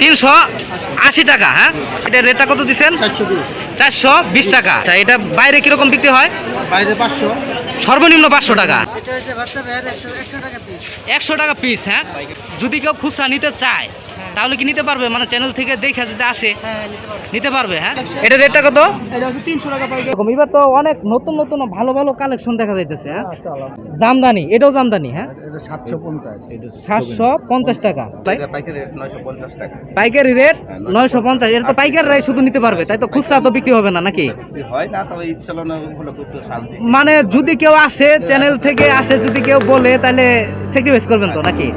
তিনশো আশি। টাকা হ্যাঁ? এটা রেটটা কত দিচ্ছেন? চারশো বিশ। টাকা। আচ্ছা এটা বাইরে কীরকম বিক্রি হয়? বাইরে পাঁচশো। সর্বনিম্ন পাঁচশো টাকা। একশো টাকা পিস হ্যাঁ? যদি কেউ খুচরা নিতে চায় তাহলে কি নিতে পারবে? মানে চ্যানেল থেকে দেখে যদি আসে হ্যাঁ নিতে পারবে। হ্যাঁ? এটা রেটটা কত? এটা হচ্ছে তিনশো টাকা পাইকারি এরকম এবার তো অনেক নতুন নতুন ভালো ভালো কালেকশন দেখা যাইতেছে হ্যাঁ? জামদানি এটাও জামদানি হ্যাঁ? এটা সাতশো পঞ্চাশ। সাতশো পঞ্চাশ টাকা। পাইকারি রেট নয়শো পঞ্চাশ টাকা। পাইকারি রেট নয়শো পঞ্চাশ। এটা তো পাইকাররাই শুধু নিতে পারবে তাই তো খুচরা তো বিক্রি হবে না নাকি? হয় না তবে ঈদ চালানো হলো একটু শান্তি মানে যদি কেউ আসে চ্যানেল থেকে আসে যদি কেউ বলে তাহলে স্যাক্রিফাইস করবেন তো নাকি?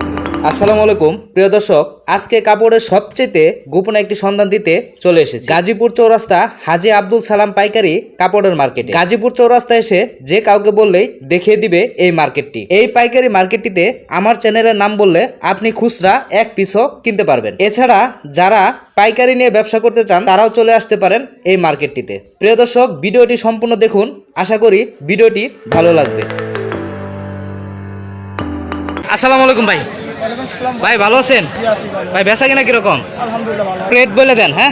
আসসালামু আলাইকুম। প্রিয় দর্শক, আজকে কাপড়ের সবচেয়ে গোপনে একটি সন্ধান দিতে চলে এসেছে। গাজীপুর চৌরাস্তা হাজি আব্দুল সালাম পাইকারি কাপড়ের মার্কেট। গাজীপুর চৌরাস্তা এসে যে কাউকে বললেই দেখিয়ে দিবে এই মার্কেটটি। এই পাইকারি মার্কেটটিতে আমার চ্যানেলের নাম বললে আপনি খুচরা এক পিসও কিনতে পারবেন। এছাড়া যারা পাইকারি নিয়ে ব্যবসা করতে চান, তারাও চলে আসতে পারেন এই মার্কেটটিতে। প্রিয় দর্শক, ভিডিওটি সম্পূর্ণ দেখুন। আশা করি ভিডিওটি ভালো লাগবে। আসসালামু আলাইকুম ভাই। ভাই ভালো আছেন? ভাই বেচা কিনা কীরকম? রেট বলে দেন হ্যাঁ?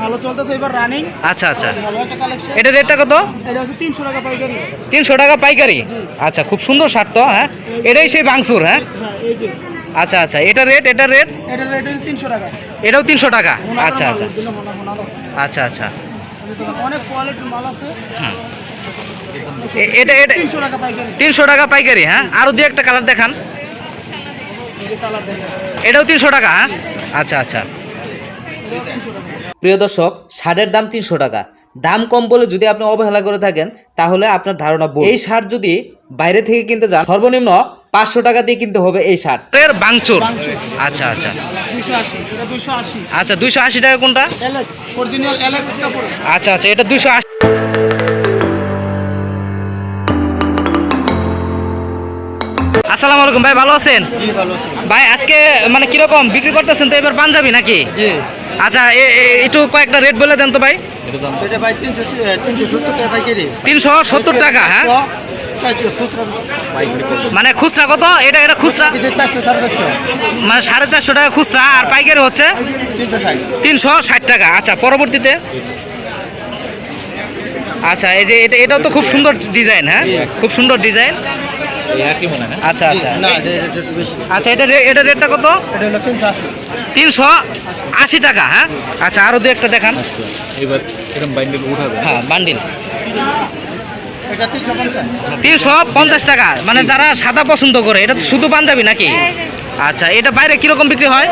ভালো চলতেছে এবার রানিং আচ্ছা আচ্ছা। এটা রেটটা কত? এটা হচ্ছে তিনশো টাকা পাইকারি। তিনশো টাকা পাইকারি? আচ্ছা খুব সুন্দর শার্ট তো হ্যাঁ? এটাই সেই বাংসুর হ্যাঁ? হ্যাঁ এই যে। আচ্ছা আচ্ছা। এটা রেট এটা রেট এটা রেট হচ্ছে তিনশো টাকা। এটাও তিনশো টাকা? আচ্ছা আচ্ছা। আচ্ছা আচ্ছা। অনেক কোয়ালিটির মাল আছে। এটা এটা তিনশো টাকা পাইকারি। তিনশো টাকা পাইকারি হ্যাঁ? আরও দু একটা কালার দেখান এই যে কালার দেখেন এটাও তিনশো টাকা হ্যাঁ? আচ্ছা আচ্ছা। প্রিয় দর্শক সারের দাম তিনশো টাকা। দাম কম বলে যদি আপনি অবহেলা করে থাকেন তাহলে আপনার ধারণা ভুল। এই শার্ট যদি বাইরে থেকে কিনতে যান সর্বনিম্ন পাঁচশো টাকা দিয়ে কিনতে হবে এই শার্ট এর বাংচুর। আচ্ছা আচ্ছা। আচ্ছা দুইশো আশি টাকা কোনটা? আচ্ছা আচ্ছা এটা দুইশো আশি। আসসালামু আলাইকুম ভাই ভালো আছেন? জি ভালো ভাই আজকে মানে কীরকম? বিক্রি করতেছেন তো এবার পাঞ্জাবি নাকি? আচ্ছা একটু কয়েকটা রেট বলে দেন তো ভাই। তিনশো সত্তর টাকা হ্যাঁ? মানে খুচরা কত? এটা এটা খুচরা? মানে সাড়ে চারশো টাকা খুচরা আর পাইকারি হচ্ছে? তিনশো ষাট। টাকা আচ্ছা পরবর্তীতে? আচ্ছা এই যে এটা এটাও তো খুব সুন্দর ডিজাইন হ্যাঁ? খুব সুন্দর ডিজাইন। আচ্ছা আচ্ছা। না এটা এটা একটু বেশি। আচ্ছা এটা রেটটা কত? তিনশো আশি। টাকা হ্যাঁ? আচ্ছা আরও দু একটা দেখান। এবার উঠাবে হ্যাঁ বান্ডিল তিনশো পঞ্চাশ। তিনশো পঞ্চাশ টাকা মানে যারা সাদা পছন্দ করে এটা তো শুধু পাঞ্জাবি নাকি? আচ্ছা এটা বাইরে কীরকম বিক্রি হয়?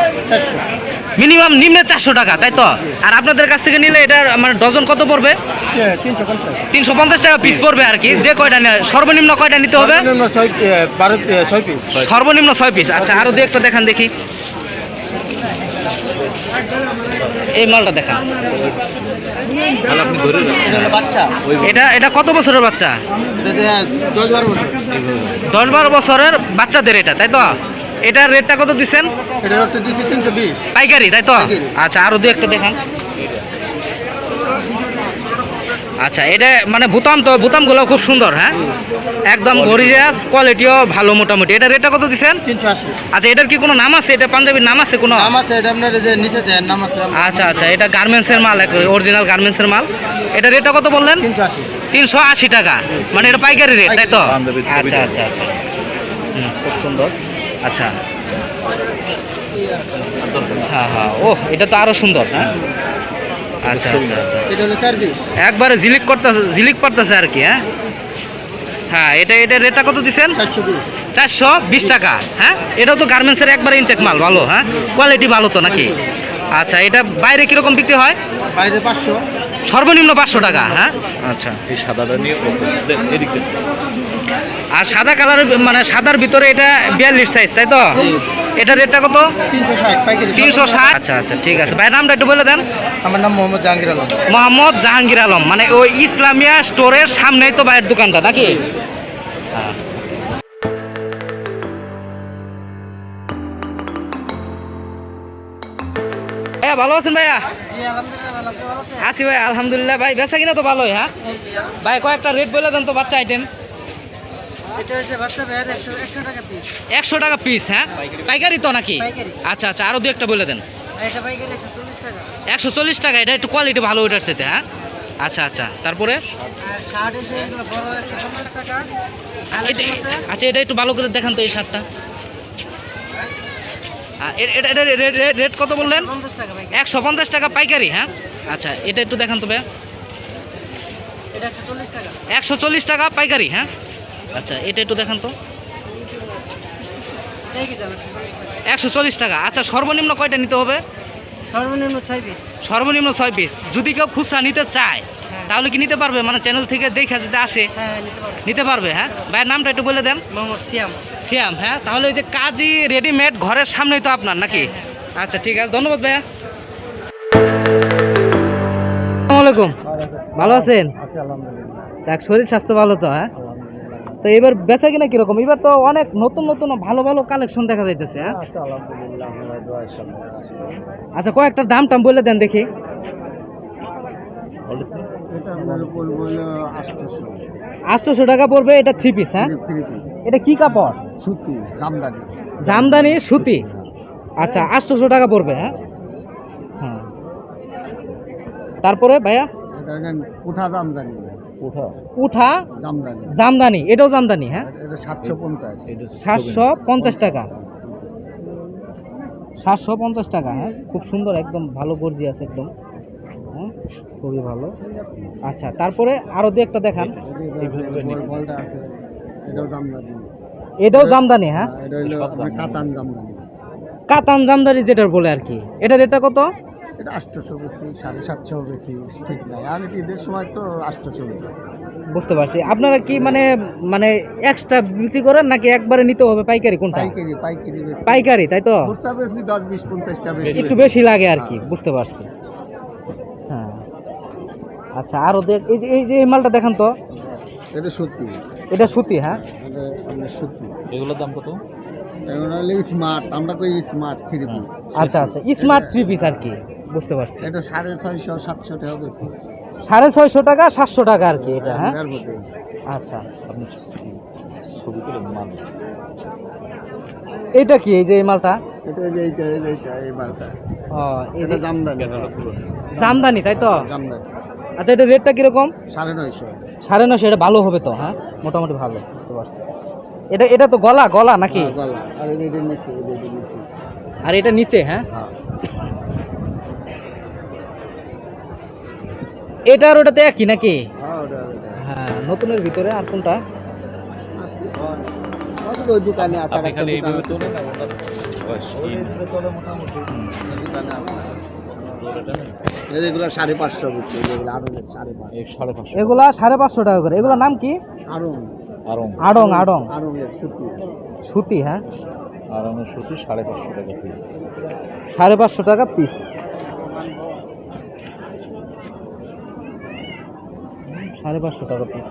মিনিমাম নিম্নে চারশো টাকা তাই তো? আর আপনাদের কাছ থেকে নিলে এটা মানে ডজন কত পড়বে? তিনশো পঞ্চাশ। টাকা পিস পড়বে আর কি। যে কয়টা সর্বনিম্ন কয়টা নিতে হবে? সর্বনিম্ন ছয় পিস আচ্ছা আরও দু একটা দেখান দেখি। এই মালটা দেখান। এটা এটা কত বছরের বাচ্চা? দশ বারো বছরের বাচ্চাদের এটা তাই তো? এটার রেটটা কত দিচ্ছেন? এটা হচ্ছে দিচ্ছি তিনশো বিশ। পাইকারি তাই তো? আচ্ছা আরও দু একটা দেখান। আচ্ছা এটা মানে বুতাম তো বুতামগুলো খুব সুন্দর হ্যাঁ? একদম গরিজাস কোয়ালিটিও ভালো মোটামুটি। এটা রেটটা কত দিচ্ছেন? তিনশো আশি। আচ্ছা এটার কি কোনো নাম আছে? এটা পাঞ্জাবির নাম আছে কোনো? নাম আছে এটা আপনার যে নিচে দেন নাম আছে আচ্ছা আচ্ছা এটা গার্মেন্টসের মাল এক অরিজিনাল গার্মেন্টসের মাল। এটা রেটটা কত বললেন? তিনশো আশি। তিনশো আশি টাকা। মানে এটা পাইকারি রেট তাই তো? আচ্ছা আচ্ছা আচ্ছা। খুব সুন্দর। আচ্ছা। হ্যাঁ হ্যাঁ। ও এটা তো আরও সুন্দর হ্যাঁ? আচ্ছা আচ্ছা আচ্ছা। একবারে ঝিলিক করতেছে ঝিলিক পড়তেছে আর কি হ্যাঁ? হ্যাঁ এটা এটা রেটটা কত দিচ্ছেন চারশো বিশ। চারশো বিশ টাকা হ্যাঁ? এটাও তো গার্মেন্টসের একবারে ইনটেক মাল ভালো হ্যাঁ? কোয়ালিটি ভালো তো নাকি? আচ্ছা এটা বাইরে কীরকম বিক্রি হয়? বাইরে পাঁচশো। সর্বনিম্ন পাঁচশো টাকা হ্যাঁ? আচ্ছা এই সাদাটা নিয়ে। আর সাদা কালারের মানে সাদার ভিতরে এটা বিয়াল্লিশ সাইজ তাই তো? এটা রেটটা কত? তিনশো ষাট আচ্ছা আচ্ছা ঠিক আছে। ভাই নামটা একটু বলে দেন। আমার নাম মোহাম্মদ জাহাঙ্গীর আলম। মোহাম্মদ জাহাঙ্গীর আলম। মানে ওই ইসলামিয়া স্টোরের সামনেই তো ভাইয়ের দোকানটা নাকি? হ্যাঁ। ভাইয়া ভালো আছেন ভাইয়া? আছি। ভাই আলহামদুলিল্লাহ। ভাই বেচা কিনা তো ভালোই হ্যাঁ? ভাই কয়েকটা রেট বলে দেন তো বাচ্চা আইটেম এটা হচ্ছে বাচ্চা ভাইয়ের একশো টাকা পিস একশো টাকা পিস হ্যাঁ? পাইকারি। তো নাকি? আচ্ছা আচ্ছা আরও দু একটা বলে দেন। এটা পাইকারি একশো চল্লিশ টাকা। এটা একটু কোয়ালিটি ভালো ওইটার সাথে হ্যাঁ? আচ্ছা আচ্ছা তারপরে? আর আচ্ছা এটা একটু ভালো করে দেখান তো এই শার্টটা। এটা এটা রেট কত বললেন? একশো পঞ্চাশ টাকা পাইকারি। হ্যাঁ? আচ্ছা এটা একটু দেখান তো ভাইয়া এটা একশো চল্লিশ টাকা। একশো চল্লিশ টাকা পাইকারি হ্যাঁ? আচ্ছা এটা একটু দেখান তো। একশো চল্লিশ টাকা। আচ্ছা সর্বনিম্ন কয়টা নিতে হবে? সর্বনিম্ন ছয় পিস। সর্বনিম্ন ছয় পিস। যদি কেউ খুচরা নিতে চায় তাহলে কি নিতে পারবে? মানে চ্যানেল থেকে দেখে যদি আসে হ্যাঁ হ্যাঁ নিতে পারবে। হ্যাঁ? ভাইয়ের নামটা একটু বলে দেন। মোহাম্মদ সিয়াম। সিয়াম হ্যাঁ? তাহলে ওই যে কাজী রেডিমেড ঘরের সামনেই তো আপনার নাকি? আচ্ছা ঠিক আছে। ধন্যবাদ ভাইয়া। আসসালামু আলাইকুম। ভালো আছেন? দেখ শরীর স্বাস্থ্য ভালো তো হ্যাঁ? তো এবার বেচা কিনা কীরকম? এবার তো অনেক নতুন নতুন ভালো ভালো কালেকশন দেখা যাইতেছে হ্যাঁ? আচ্ছা কয়েকটা দাম টাম বলে দেন দেখি। আটশোশো। টাকা পড়বে এটা থ্রি পিস হ্যাঁ? এটা কি কাপড়? সুতি জামদানি। জামদানি সুতি? আচ্ছা আটশোশো টাকা পড়বে হ্যাঁ? হ্যাঁ। তারপরে ভাইয়া? উঠা জামদানি। উঠা। উঠা জামদানি। জামদানি এটাও জামদানি হ্যাঁ? সাতশো পঞ্চাশ। টাকা। সাতশো পঞ্চাশ টাকা হ্যাঁ? খুব সুন্দর একদম ভালো গর্জি আছে একদম। হ্যাঁ? খুবই ভালো। আচ্ছা তারপরে আরও দু একটা দেখান। এটাও জামদানি। হ্যাঁ? আপনার কাতান জামদানি। কাতান জামদানি যেটার বলে আর কি। এটা রেটটা কত? এটা আটশোশো বেশি সাড়ে সাতশো বেশি ঠিক নাই। আর ঈদের সময় তো আটশোশো বেশি। বুঝতে পারছি। আপনারা কি মানে মানে এক্সট্রা বিক্রি করেন নাকি একবারে নিতে হবে পাইকারি কোনটা? পাইকারি পাইকারি পাইকারি তাই তো? দশ বিশ পঞ্চাশটা বেশি। একটু বেশি লাগে আর কি বুঝতে পারছি। হ্যাঁ। আচ্ছা আরও দেখ এই যে এই যে এই মালটা দেখান তো। এটা সত্যি। এটা সুতি হ্যাঁ? সত্যি। এগুলোর দাম কত? এগুলো স্মার্ট আমরা কই স্মার্ট থ্রি পিস আচ্ছা আচ্ছা স্মার্ট থ্রি পিস আর কি। বুঝতে পারছি। এটা সাড়ে ছয়শো সাতশো টাকা বেশি সাড়ে ছয়শো টাকা সাতশো টাকা আর কি এটা হ্যাঁ আচ্ছা। আপনি ছবি তুলে মাল। এইটা কি এই যে এই মালটা? এটা এই যে এইটা এই মালটা। ও এটা জামদানি। জামদানি তাই তো? জামদানি। আচ্ছা এটা রেটটা কীরকম? সাড়ে নয়শো। সাড়ে নশো এটা ভালো হবে তো হ্যাঁ? মোটামুটি ভালো বুঝতে পারছি। এটা এটা তো গলা গলা নাকি? হ্যাঁ, গলা। আর এটা নিচে এটা আর এটা নিচে হ্যাঁ। এটা আর ওটাতে একই নাকি? হ্যাঁ হ্যাঁ নতুনের ভিতরে আর কোনটা? ওই দোকানে এগুলো সাড়ে পাঁচশো এগুলো সাড়ে পাঁচশো। টাকা করে। এগুলোর নাম কি? আড়ং। আড়ং। সুতি। সুতি হ্যাঁ। সুতি সাড়ে পাঁচশো টাকা পিস সাড়ে পাঁচশো টাকা পিস সাড়ে পাঁচশো টাকা পিস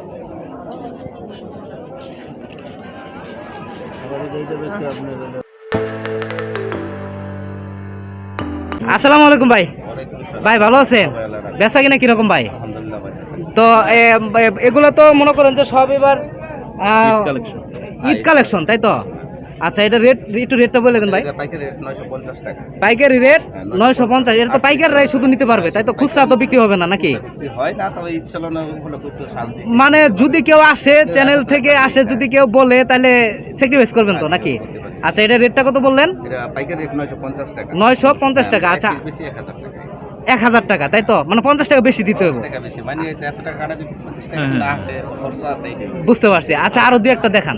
আসসালামু আলাইকুম ভাই। ভাই ভালো আছেন? বেচা কিনা কীরকম ভাই? তো এগুলো তো মনে করেন যে সব এবার কালেকশন ঈদ কালেকশন তাই তো? আচ্ছা এটা রেট একটু রেটটা বলে দেন ভাই। পাইকারি নয়শো পঞ্চাশ টাকা। পাইকারি রেট নয়শো পঞ্চাশ। এটা তো পাইকারি রেট শুধু নিতে পারবে তাই তো খুচরা তো বিক্রি হবে না নাকি? হয় না তবে হলো একটু শান্তি। মানে যদি কেউ আসে চ্যানেল থেকে আসে যদি কেউ বলে তাহলে স্যাক্রিফাইস করবেন তো নাকি? আচ্ছা এটা রেটটা কত বললেন? এটা পাইকারি রেট নয়শো পঞ্চাশ টাকা। নয়শো পঞ্চাশ টাকা আচ্ছা। বেশি এক হাজার টাকা। এক হাজার টাকা তাই তো? মানে পঞ্চাশ টাকা বেশি দিতে হবে। মানে হ্যাঁ, হ্যাঁ। বুঝতে পারছি। আচ্ছা আরও দু একটা দেখান।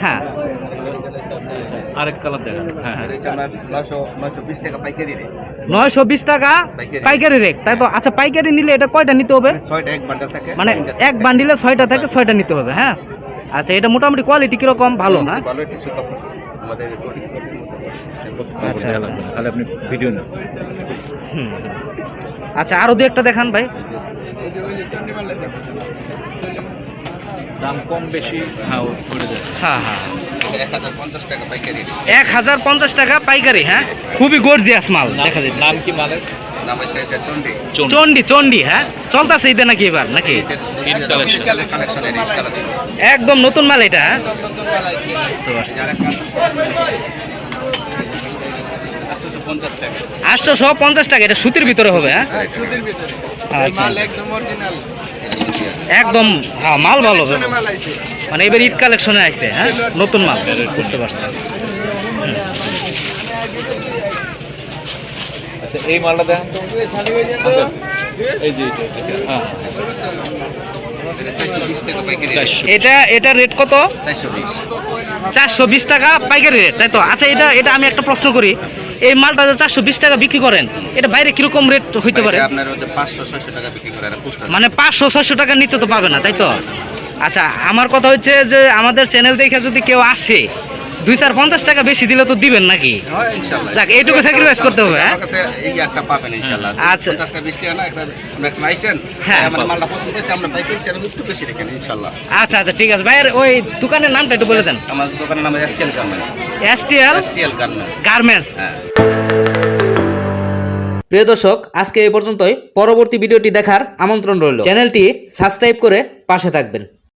হ্যাঁ আরেক কালার হ্যাঁ হ্যাঁ নয়শো বিশ টাকা পাইকারি রেট তাই তো আচ্ছা পাইকারি নিলে এটা কয়টা নিতে হবে ছয়টা এক বান্ডাল থাকে মানে এক বান্ডিলে ছয়টা থাকে ছয়টা নিতে হবে হ্যাঁ আচ্ছা এটা মোটামুটি কোয়ালিটি কীরকম ভালো হ্যাঁ আচ্ছা, না। তাহলে আপনি ভিডিও নেন হুম। আচ্ছা আরও দু একটা দেখান ভাই দাম কম বেশি হ্যাঁ হ্যাঁ হ্যাঁ এক হাজার পঞ্চাশ টাকা পাইকারি হ্যাঁ খুবই গর্জিয়াস মাল দেখা যায় নাম কি মালের চন্ডি চন্ডি চন্ডি হ্যাঁ চলতেছে ঈদে নাকি এবার নাকি একদম নতুন মাল এটা হ্যাঁ বুঝতে পারছি আটশোশো পঞ্চাশ টাকা। পঞ্চাশ টাকা এটা সুতির ভিতরে হবে হ্যাঁ? সুতির ভিতরে। আচ্ছা একদম হ্যাঁ মাল ভালো হবে। মানে এবার ঈদ কালেকশনে আছে হ্যাঁ? নতুন মাল বুঝতে পারছি। আচ্ছা এই মালটা দেখেন তো। এই যে হ্যাঁ। এটা এটা রেট কত? চারশো বিশ। টাকা পাইকারি রেট তাই তো? আচ্ছা এটা এটা আমি একটা প্রশ্ন করি। এই মালটা যে চারশো বিশ টাকা বিক্রি করেন এটা বাইরে কীরকম রেট হইতে পারে? মানে পাঁচশো ছয়শো টাকার নিচে তো পাবে না তাই তো? আচ্ছা আমার কথা হচ্ছে যে আমাদের চ্যানেল দেখে যদি কেউ আসে দুই চার পঞ্চাশ টাকা বেশি দিলে তো দিবেন নাকি? হয় যাক এইটুকু স্যাক্রিফাইস করতে হবে হ্যাঁ? আমার কাছে এই একটা পাবেন ইনশাল্লাহ। আচ্ছা। হ্যাঁ। আচ্ছা আচ্ছা ঠিক আছে। ভাইয়ের ওই দোকানের নামটা একটু বলে দেন। দোকানের নাম STL garments. STL? STL garments. Garments. হ্যাঁ। প্রিয় দর্শক আজকে এই পর্যন্তই। পরবর্তী ভিডিওটি দেখার আমন্ত্রণ রইল। চ্যানেলটি সাবস্ক্রাইব করে পাশে থাকবেন।